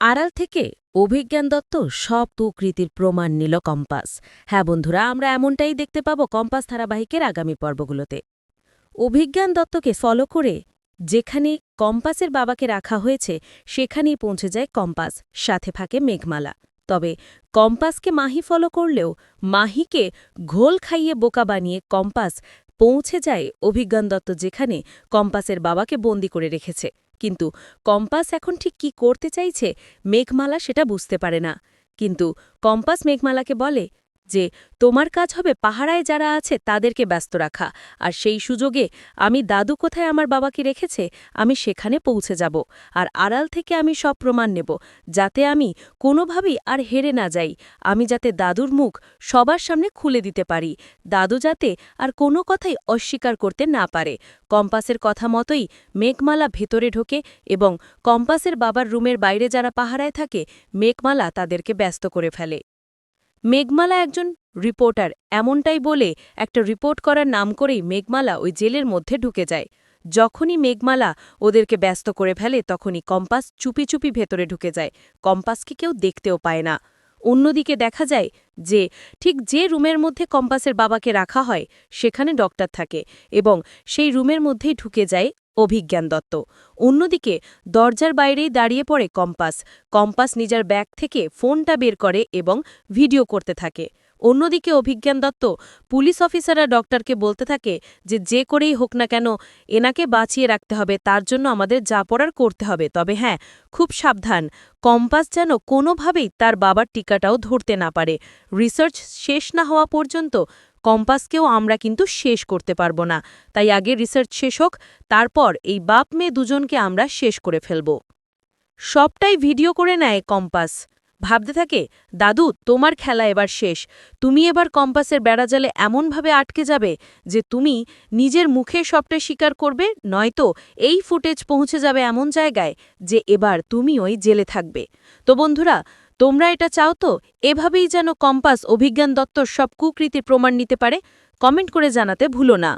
আড়াল থেকে অভিজ্ঞান দত্ত সব কুকৃতির প্রমাণ নিল কম্পাস। হ্যাঁ বন্ধুরা, আমরা এমনটাই দেখতে পাব কম্পাস ধারাবাহিকের আগামী পর্বগুলোতে। অভিজ্ঞান দত্তকে ফলো করে যেখানে কম্পাসের বাবাকে রাখা হয়েছে, সেখানেই পৌঁছে যায় কম্পাস, সাথে থাকে মেঘমালা। তবে কম্পাসকে মাহি ফলো করলেও মাহিকে ঘোল খাইয়ে বোকা বানিয়ে কম্পাস পৌঁছে যায় অভিজ্ঞান দত্ত যেখানে কম্পাসের বাবাকে বন্দি করে রেখেছে। কিন্তু কম্পাস এখন ঠিক কি করতে চাইছে মেঘমালা সেটা বুঝতে পারে না। কিন্তু কম্পাস মেঘমালাকে বলে যে তোমার কাজ হবে পাহারায় যারা আছে তাদেরকে ব্যস্ত রাখা। আর সেই সুযোগে আমি দাদু কোথায় আমার বাবাকে রেখেছে, আমি সেখানে পৌঁছে যাব। আর আড়াল থেকে আমি সব প্রমাণ নেব, যাতে আমি কোনোভাবেই আর হেরে না যাই। আমি যাতে দাদুর মুখ সবার সামনে খুলে দিতে পারি। দাদু যাতে আর কোনো কথাই অস্বীকার করতে না পারে। কম্পাসের কথা মতোই মেঘমালা ভেতরে ঢোকে এবং কম্পাসের বাবার রুমের বাইরে যারা পাহারায় থাকে, মেঘমালা তাদেরকে ব্যস্ত করে ফেলে। মেঘমালা একজন রিপোর্টার। এমনটাই বলে একটা রিপোর্ট করার নাম করেই মেঘমালা ওই জেলের মধ্যে ঢুকে যায়। যখনই মেঘমালা ওদেরকে ব্যস্ত করে ফেলে, তখনই কম্পাস চুপি চুপি ভেতরে ঢুকে যায়। কম্পাসকে কেউ দেখতেও পায় না। অন্যদিকে দেখা যায় যে, ঠিক যে রুমের মধ্যে কম্পাসের বাবাকে রাখা হয়, সেখানে ডক্টর থাকে এবং সেই রুমের মধ্যেই ঢুকে যায় অভিজ্ঞান দত্ত। অন্যদিকে, দরজার বাইরেই দাঁড়িয়ে পড়ে কম্পাস। কম্পাস নিজের ব্যাগ থেকে ফোনটা বের করে এবং ভিডিও করতে থাকে। অন্যদিকে, অভিজ্ঞান দত্ত পুলিশ অফিসাররা ডক্টরকে বলতে থাকে যে যে করেই হোক না কেন, এনাকে বাঁচিয়ে রাখতে হবে। তার জন্য আমাদের যা পড়ার করতে হবে। তবে হ্যাঁ খুব সাবধান। কম্পাস যেন কোনোভাবেই তার বাবার টিকাটাও ধরতে না পারে। রিসার্চ শেষ না হওয়া পর্যন্ত কম্পাসকেও আমরা কিন্তু শেষ করতে পারব না। তাই আগে রিসার্চ শেষ হোক, তারপর এই বাপ মেয়ে দুজনকে আমরা শেষ করে ফেলব। সবটাই ভিডিও করে নেয় কম্পাস। ভাবতে থাকে, দাদু, তোমার খেলা এবার শেষ। তুমি এবার কম্পাসের বেড়াজালে এমনভাবে আটকে যাবে যে তুমি নিজের মুখে সবটা স্বীকার করবে, নয়তো এই ফুটেজ পৌঁছে যাবে এমন জায়গায় যে এবার তুমি ওই জেলে থাকবে। তো বন্ধুরা তোমরা এটা চাও তো? এভাবেই যেন কম্পাস, অভিজ্ঞান দত্তর সব কুকৃতির প্রমাণ নিতে পারে? কমেন্ট করে জানাতে ভুলো না।